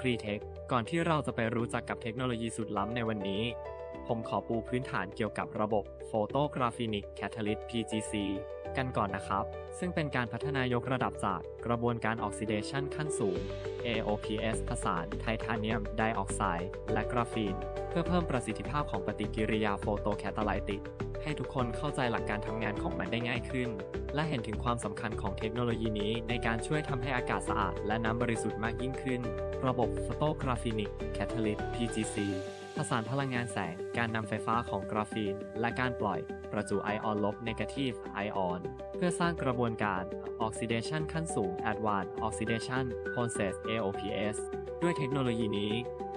ครีเทคก่อนที่เราจะไปรู้จักกับเทคโนโลยีสุดล้ำในวันนี้ ผมขอปูพื้นฐานเกี่ยวกับระบบ Photographic Catalyst PGC กันก่อนนะครับ ซึ่งเป็นการพัฒนายกระดับจากกระบวนการออกซิเดชันขั้นสูง AOPS ผสานไทเทเนียมไดออกไซด์และกราฟีน เพื่อเพิ่มประสิทธิภาพของปฏิกิริยาโฟโตแคตาไลติก ให้ทุกคนเข้าใจหลักการทำงานของมันได้ง่ายขึ้น และเห็นถึงความสำคัญของเทคโนโลยีนี้ในการช่วยทำให้อากาศสะอาดและน้ำบริสุทธิ์มากยิ่งขึ้น ระบบฟโตกราฟินิกแคทาลิส PGC สานพลังงานแสง การนำไฟฟ้าของกราฟีน และการปล่อยประจุไอออนลบ negative ไอออนเพื่อสร้างกระบวนการ Oxidation ขั้นสูง Advanced Oxidation Process AOPS ด้วยเทคโนโลยีนี้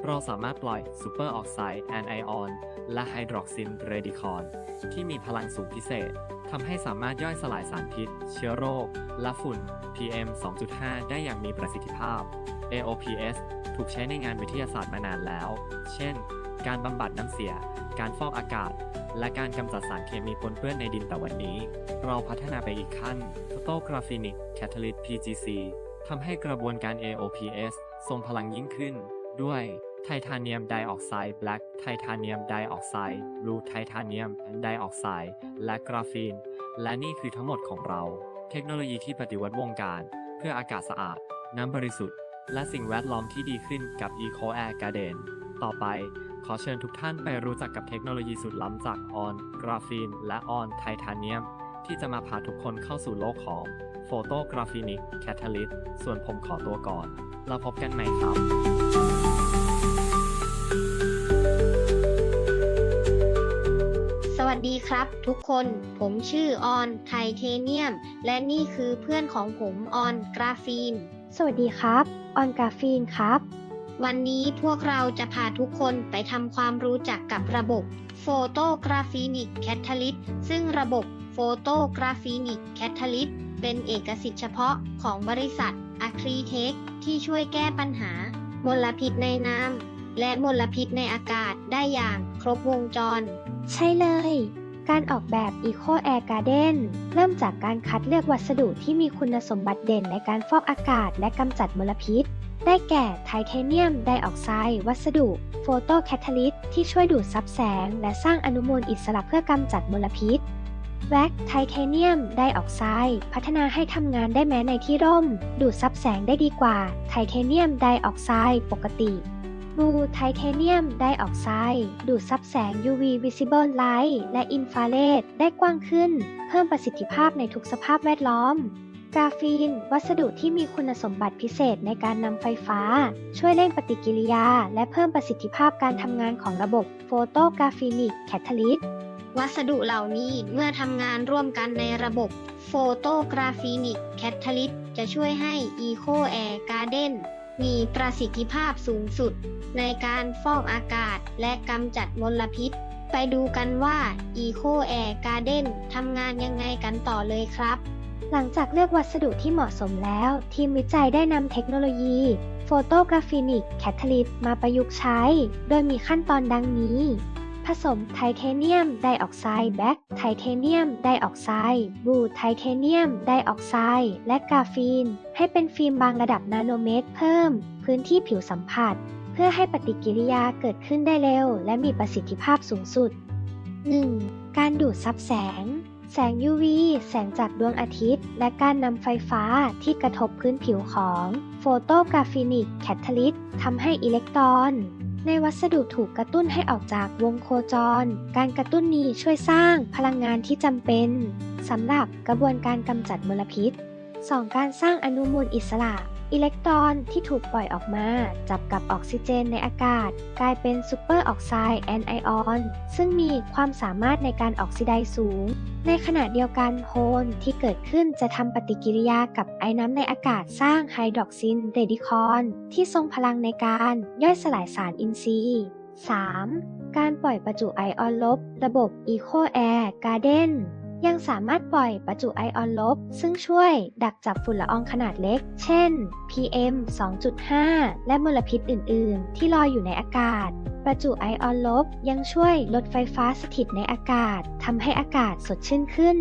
เราสามารถปล่อย Super Oxide Anion และ Hydroxyl Radicon ที่มีพลังสูงพิเศษทำให้สามารถย่อยสลายสารพิษ เชื้อโรค และฝุ่น PM 2.5 ได้อย่างมีประสิทธิภาพ AOPS ถูกใช้ในงานวิทยาศาสตร์มานานแล้ว เช่น การบำบัดน้ำเสีย การฟอกอากาศ และการกำจัดสารเคมีปนเปื้อนในดินแต่วันนี้ เราพัฒนาไปอีกขั้น Photographic Catalyst PGC ทำให้กระบวนการ AOPS ทรงพลังยิ่งขึ้น ด้วยไทเทเนียมไดออกไซด์แบล็กไทเทเนียมไดออกไซด์บลูไทเทเนียมไดออกไซด์และกราฟีน และนี่คือทั้งหมดของเรา เทคโนโลยีที่ปฏิวัติวงการ เพื่ออากาศสะอาด น้ำบริสุทธิ์ และสิ่งแวดล้อมที่ดีขึ้นกับ Eco Air Garden ต่อไป ขอเชิญทุกท่านไปรู้จักกับเทคโนโลยีสุดล้ำจากออนกราฟีน และออนไทเทเนียม ที่จะมาพาทุกคนเข้าสู่โลกของ Photographic Catalyst ส่วนผมขอตัวก่อน เราพบกันใหม่ครับสวัสดีครับทุกคนผมชื่อออนไทเทเนียม และนี่คือเพื่อนของผมออนกราฟีน สวัสดีครับ ออนกราฟีนครับ วันนี้พวกเราจะพาทุกคนไปทำความรู้จักกับระบบ Photographic Catalyst ซึ่งระบบ Photographic Catalyst เป็นเอกสิทธิ์เฉพาะของบริษัท a c r i t e c h ที่ช่วยแก้ปัญหา มลพิษในน้ำและมลพิษในอากาศได้อย่างครบวงจร ใช่เลย การออกแบบ Eco Air Garden เริ่มจากการคัดเลือกวัสดุที่มีคุณสมบัติเด่นในการฟอกอากาศและกำจัดมลพิษ ได้แก่ไทเทเนียมไดออกไซด์วัสดุโฟโตแคตาลิสที่ช่วยดูดซับแสง และสร้างอนุมูลอิสระเพื่อกำจัดมลพิษแว็กไทเทเนียมไดออกไซด์พัฒนาให้ทำงานได้แม้ในที่ร่ม ดูดซับแสงได้ดีกว่าไทเทเนียมไดออกไซด์ปกติ บลูไทเทเนียมไดออกไซด์ดูดซับแสง UV visible light และอินฟราเรดได้กว้างขึ้น เพิ่มประสิทธิภาพในทุกสภาพแวดล้อม กราฟีน วัสดุที่มีคุณสมบัติพิเศษในการนำไฟฟ้า ช่วยเร่งปฏิกิริยา และเพิ่มประสิทธิภาพการทำงานของระบบโฟโตกราฟีนิกแคทาลิสวัสดุเหล่านี้เมื่อทำงานร่วมกันในระบบ Photographic Catalyst จะช่วยให้ Eco Air Garden มีประสิทธิภาพสูงสุด ในการฟอกอากาศและกำจัดมลพิษ ไปดูกันว่า Eco Air Garden ทำงานยังไงกันต่อเลยครับ หลังจากเลือกวัสดุที่เหมาะสมแล้ว ทีมวิจัยได้นำเทคโนโลยีโฟโตกราฟินิกแคทลิตมาประยุกต์ใช้ โดยมีขั้นตอนดังนี้ ผสมไทเทเนียมไดออกไซด์แบ็กไทเทเนียมไดออกไซด์บูไทเทเนียมไดออกไซด์และกราฟีน ให้เป็นฟิล์มบางระดับนาโนเมตรเพิ่ม พื้นที่ผิวสัมผัส เพื่อให้ปฏิกิริยาเกิดขึ้นได้เร็ว และมีประสิทธิภาพสูงสุด 1. การดูดซับแสง แสง UV แสงจากดวงอาทิตย์ และการนำไฟฟ้าที่กระทบพื้นผิวของโฟโตกราฟีนิกแคทาลิสทำให้อิเล็กตรอน ในวัสดุถูกกระตุ้นให้ออกจากวงโคจร การกระตุ้นนี้ช่วยสร้างพลังงานที่จำเป็นสำหรับกระบวนการกำจัดมลพิษ 2. การสร้างอนุมูลอิสระ อิเล็กตรอนที่ถูกปล่อยออกมา จับกับออกซิเจนในอากาศ กลายเป็นซูเปอร์ออกไซด์แอนไอออนซึ่งมีความสามารถในการออกซิไดซ์สูง ในขณะเดียวกันโฮนที่เกิดขึ้นจะทำปฏิกิริยากับไอน้ำในอากาศสร้างไฮดรอกซินเรดิคอนที่ทรงพลังในการย่อยสลายสารอินทรีย์ 3. การปล่อยประจุไอออนลบ ระบบ Eco Air Garden ยังสามารถปล่อยประจุไอออนลบ ซึ่งช่วยดักจับฝุ่นละอองขนาดเล็ก เช่น PM 2.5 และมลพิษอื่น ๆ ที่ลอยอยู่ในอากาศ ประจุไอออนลบยังช่วยลดไฟฟ้าสถิตในอากาศทำให้อากาศสดชื่นขึ้น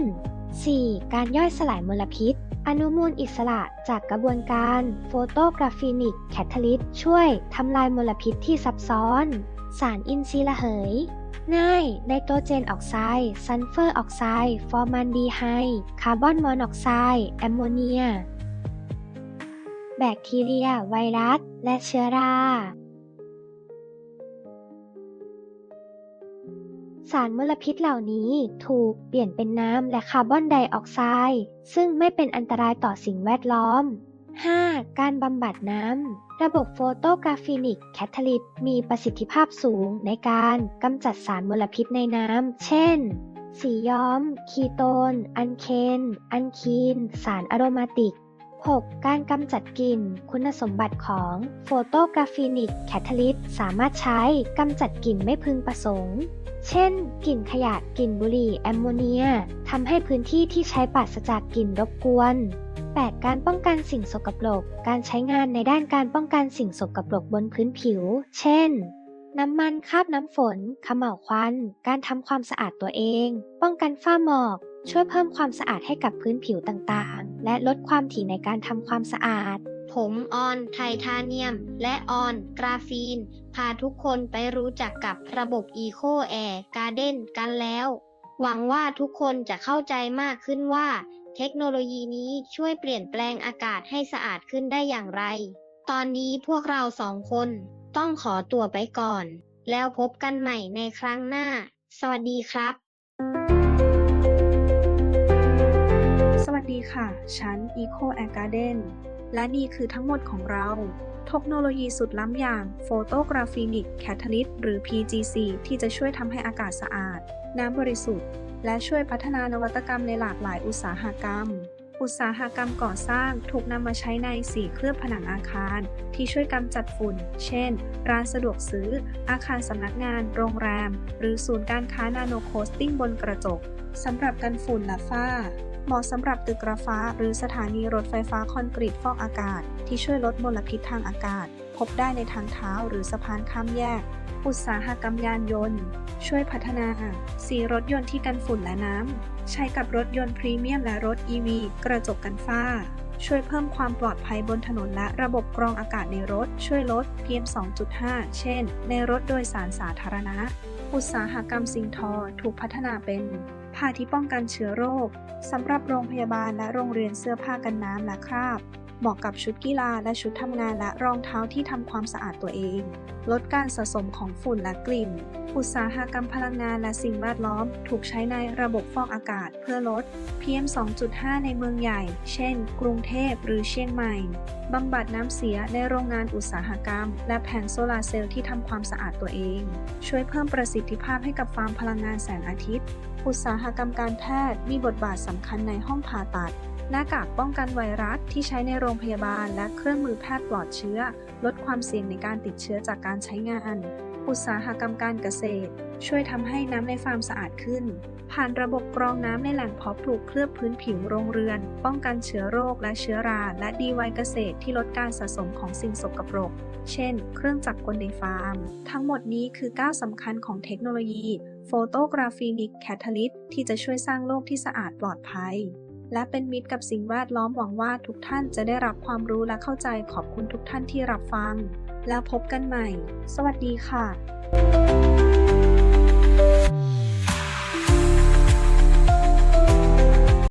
4. การย่อยสลายมลพิษ อนุมูลอิสระจากกระบวนการโฟโตกราฟีนิกแคทาลิสช่วยทำลายมลพิษที่ซับซ้อน สารอินทรีย์ระเหย ง่าย ไนโตรเจนออกไซด์ ซัลเฟอร์ออกไซด์ ฟอร์มันดีไฮด์ คาร์บอนมอนอกไซด์ แอมโมเนีย แบคทีเรีย ไวรัส และเชื้อรา สารมลพิษเหล่านี้ถูกเปลี่ยนเป็นน้ำและคาร์บอนไดออกไซด์ ซึ่งไม่เป็นอันตรายต่อสิ่งแวดล้อม 5. การบำบัดน้ำ ระบบโฟโตกราฟีนิกแคทาลิสมีประสิทธิภาพสูงในการกำจัดสารมลพิษในน้ำ เช่น สีย้อม คีโตน อันเคน อันคีน สารอะโรมาติก 6. การกำจัดกลิ่น คุณสมบัติของโฟโตกราฟีนิกแคทาลิสสามารถใช้กำจัดกลิ่นไม่พึงประสงค์ เช่น กลิ่นขยะ กลิ่นบุหรี่ แอมโมเนีย ทำให้พื้นที่ที่ใช้ปราศจากกลิ่นรบกวน 8. การป้องกันสิ่งสกปรก การใช้งานในด้านการป้องกันสิ่งสกปรกบนพื้นผิว เช่น น้ำมันคราบน้ำฝนขม่าวควัน การทำความสะอาดตัวเอง ป้องกันฝ้าหมอก ช่วยเพิ่มความสะอาดให้กับพื้นผิวต่างๆ และลดความถี่ในการทำความสะอาด ผมออน ไททาเนียม และออน กราฟีน พาทุกคนไปรู้จักกับระบบ Eco Air Garden กันแล้ว หวังว่าทุกคนจะเข้าใจมากขึ้นว่า เทคโนโลยีนี้ช่วยเปลี่ยนแปลงอากาศให้สะอาดขึ้นได้อย่างไร ตอนนี้พวกเราสองคนต้องขอตัวไปก่อน แล้วพบกันใหม่ในครั้งหน้า สวัสดีครับ สวัสดีค่ะ ฉัน Eco a g a r d e n และนี่คือทั้งหมดของเรา เทคโนโลยีสุดล้ำอย่าง Photographic Catalyst หรือ PGC ที่จะช่วยทำให้อากาศสะอาด น้ำบริสุทธิ์ และช่วยพัฒนานวัตกรรมในหลากหลายอุตสาหกรรม อุตสาหกรรมก่อสร้างถูกนำมาใช้ในสีเคลือบผนังอาคาร ที่ช่วยกำจัดฝุ่น เช่น ร้านสะดวกซื้อ อาคารสำนักงาน โรงแรม หรือศูนย์การค้านาโนโคสติ้งบนกระจกสำหรับกันฝุ่นและฝ้า เหมาะสำหรับตึกกระฟ้า หรือสถานีรถไฟฟ้าคอนกรีตฟอกอากาศ ที่ช่วยลดมลพิษทางอากาศ พบได้ในทางเท้าหรือสะพานข้ามแยก อุตสาหกรรมยานยนต์ ช่วยพัฒนาสีรถยนต์ที่กันฝุ่นและน้ำ ใช้กับรถยนต์พรีเมียมและรถ EV กระจกกันฝ้า ช่วยเพิ่มความปลอดภัยบนถนนและระบบกรองอากาศในรถ ช่วยลด PM 2.5 เช่น ในรถโดยสารสาธารณะ อุตสาหกรรมสิ่งทอถูกพัฒนาเป็น ผ้าที่ป้องกันเชื้อโรคสำหรับโรงพยาบาลและโรงเรียนเสื้อผ้ากันน้ำและคราบ เหมาะกับชุดกีฬาและชุดทำงานและรองเท้าที่ทำความสะอาดตัวเอง ลดการสะสมของฝุ่นและกลิ่น อุตสาหกรรมพลังงานและสิ่งแวดล้อม ถูกใช้ในระบบฟอกอากาศเพื่อลด PM 2.5 ในเมืองใหญ่ เช่น กรุงเทพหรือเชียงใหม่ บำบัดน้ำเสียในโรงงานอุตสาหกรรม และแผงโซลาร์เซลล์ที่ทำความสะอาดตัวเอง ช่วยเพิ่มประสิทธิภาพให้กับฟาร์มพลังงานแสงอาทิตย์ อุตสาหกรรมการแพทย์มีบทบาทสำคัญในห้องผ่าตัด หน้ากากป้องกันไวรัสที่ใช้ในโรงพยาบาล และเครื่องมือแพทย์ปลอดเชื้อ ลดความเสี่ยงในการติดเชื้อจากการใช้งาน อุตสาหกรรมการเกษตร ช่วยทำให้น้ำในฟาร์มสะอาดขึ้น ผ่านระบบกรองน้ำในแหล่งเพาะปลูกเคลือบพื้นผิวโรงเรือน ป้องกันเชื้อโรคและเชื้อรา และดีไวเกษตรที่ลดการสะสมของสิ่งสกปรก เช่น เครื่องจักรกลในฟาร์ม ทั้งหมดนี้คือก้าวสำคัญของเทคโนโลยี Photographic Catalyst ที่จะช่วยสร้างโลกที่สะอาดปลอดภัย และเป็นมิตรกับสิ่งแวดล้อมหวังว่าทุกท่านจะได้รับความรู้และเข้าใจขอบคุณทุกท่านที่รับฟัง แล้วพบกันใหม่ สวัสดีค่ะ